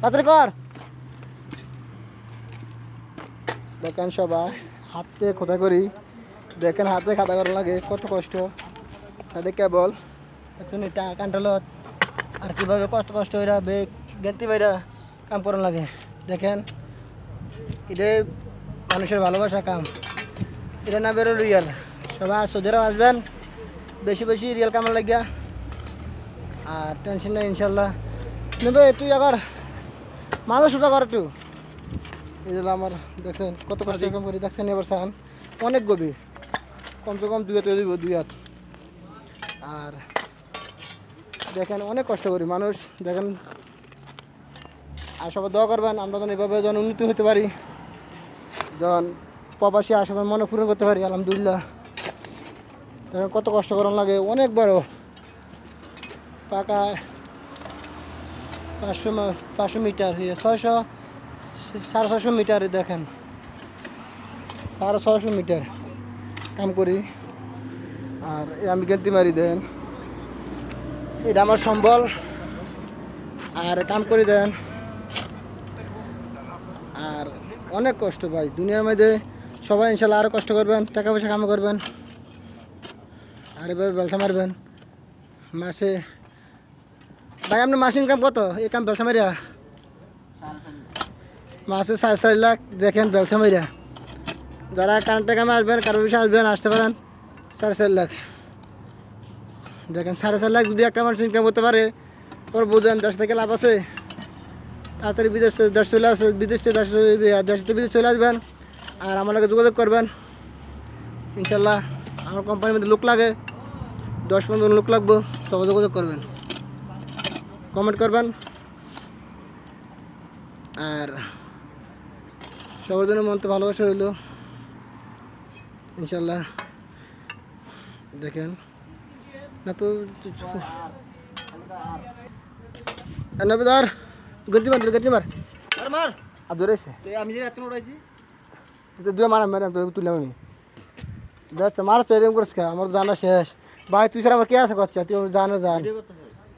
তাড়াতাড়ি কর। দেখেন সবাই, হাতে খোদা করি। দেখেন হাতে খাতা করা লাগে, কত কষ্ট। কেবল আর কীভাবে কষ্ট কষ্ট হইরা, বেগ গেন্তি বাইরা কাম করা লাগে। দেখেন, এটাই মানুষের ভালোবাসা কাম। এটা না বেরো রিয়াল সবাই সোজেরাও আসবেন, বেশি বেশি রিয়াল কামার লাগিয়া। আর টেনশন নেই, ইনশাল্লাহ। নেবে তুই আবার মানুষ উঠা কর একটু। এই যে আমার দেখছেন কত কষ্ট কাম করি। দেখছেন এবার সান অনেক গভীর। কমসে কম দুই হাত দিব দুই হাত। আর দেখেন অনেক কষ্ট করি মানুষ। দেখেন আর সবাই দোয়া করবেন আমরা যেন এভাবে যেন উন্নতি হতে পারি। যখন প্রবাসী আসা যেন মনে পূরণ করতে পারি আলহামদুলিল্লাহ। দেখেন কত কষ্ট করার লাগে অনেক বড়। পাকা পাঁচশো পাঁচশো মিটার ছয়শো, সাড়ে ছয়শো মিটার দেখেন। সাড়ে ছয়শো মিটার কাম করি। আর আমি গেন্তি মারি, দেন। এটা আমার সম্বল। আর কাম করে, দেন। আর অনেক কষ্ট ভাই, দুনিয়ার মধ্যে সবাই ইনশাল্লাহ আরও কষ্ট করবেন, টাকা পয়সা কাম করবেন। আর এভাবে ব্যবসা মারবেন। মাসে ভাই, আপনার মাসে ইনকাম কত? এই কাম ব্যবসা মারিয়া মাসে সাড়ে চার লাখ, দেখেন ব্যবসা মারিয়া যারা কারেন্টের কামে আসবেন কারও বিষয়ে আসবেন, আসতে পারেন। সাড়ে চার লাখ। দেখেন সাড়ে চার লাখ যদি একটা মানুষ ইনকাম করতে পারে, ওর বুঝেন, দেশ থেকে লাভ আছে। তাড়াতাড়ি বিদেশ, দেশ চলে আসে, বিদেশ দেশ দেশ থেকে বিদেশ চলে আসবেন। আর আমার লাগে যোগাযোগ করবেন। ইনশাল্লাহ আমার কোম্পানির মধ্যে লোক লাগে, দশ, পনেরো লোক লাগবো সবাই যোগাযোগ করবেন। কমেন্ট করবেন। আর সবার জন্য মন তো ভালোবাসা হইল ইনশাল্লাহ দেখেন। না তো নবী ধর গতি মার গতি মার। মার। আর আমি যে রাত উড়াইছি তুই মারা মেরে তো আমি। যাচ্ছে মার তো এরকম করিস আমার জানা শেষ। ভাই তুই স্যার আমার কে আছে করছে তুই জানো জান।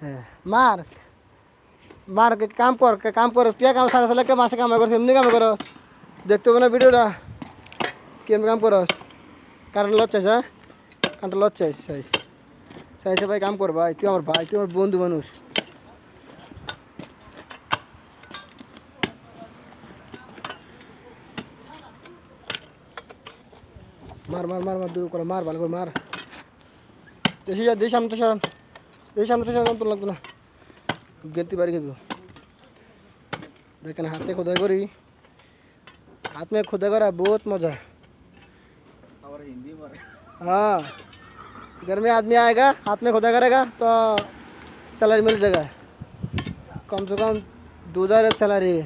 হ্যাঁ মার। মার কাম কর কাম কর কে কাম সারা সালে মাসে কাম করছে এমনি কাম করো দেখতে হবে না ভিডিওটা। কেমন কাম করস? কারণ লচ্ছাইস হ্যাঁ? কারণটা লচ্ছাইস সাইস সাইসে ভাই, কাম কর ভাই, তুই আমার ভাই, তুই আমার বন্ধু মানুষ। মার মার মার মার করে মার, ভালো করে মার। দেশি যা, দেশ সামনে তো সরান, দেশ সামনে তো সরান তো লাগতো না। গেন্তি বাড়ি খাবি দেখেন হাতে খোদাই করি हाथ में खुदा करा बहुत मजा আবার হিন্দি মারে हाँ घर में आदमी आएगा हाथ में खुदा करेगा तो सैलरी मिल जाएगा कम से कम दो हज़ार सैलरी है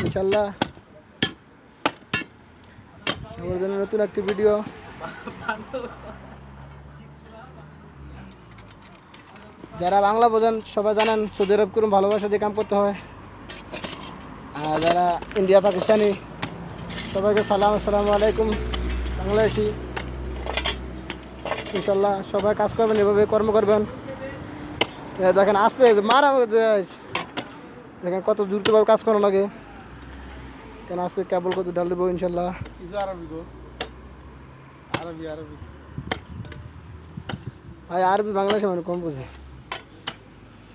ইনশাল্লাহ সবার জন্য নতুন একটি ভিডিও যারা বাংলা বোঝেন সবাই জানেন সৌদি আরব করুন ভালোবাসা দিয়ে কাম করতে হয়। আর যারা ইন্ডিয়া পাকিস্তানি সবাইকে সালাম আসসালামু আলাইকুম বাংলাদেশি। ইনশাল্লাহ সবাই কাজ করবেন এভাবে কর্ম করবেন। দেখেন আস্তে মারা দেখেন কত দ্রুতভাবে কাজ করা লাগে। কেন আজকে কেবল কত ডাল দেবো ইনশাল্লাহ ভাই আরবি বাংলাদেশে মানে কম বুঝে।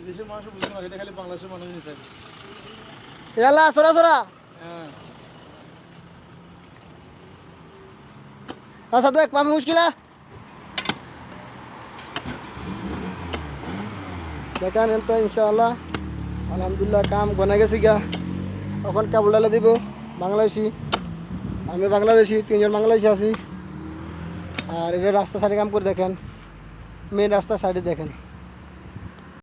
দেশের মানুষ না এটা খালি বাংলাদেশের মানুষ নিছে ইয়াল্লা সরা সরা। হ্যাঁ। আচ্ছা তো এক পামে মুশকিল है দেখেন এত ইনশাআল্লাহ। আলহামদুলিল্লাহ কাম গনে গেছি গা। এখন কেবল ডালে দিব বাংলাদেশি। আমি বাংলাদেশি তিনজন বাংলাদেশি আছি। আর এটা রাস্তা সাইডে কাম করে দেখেন মেন রাস্তা সাইডে দেখেন।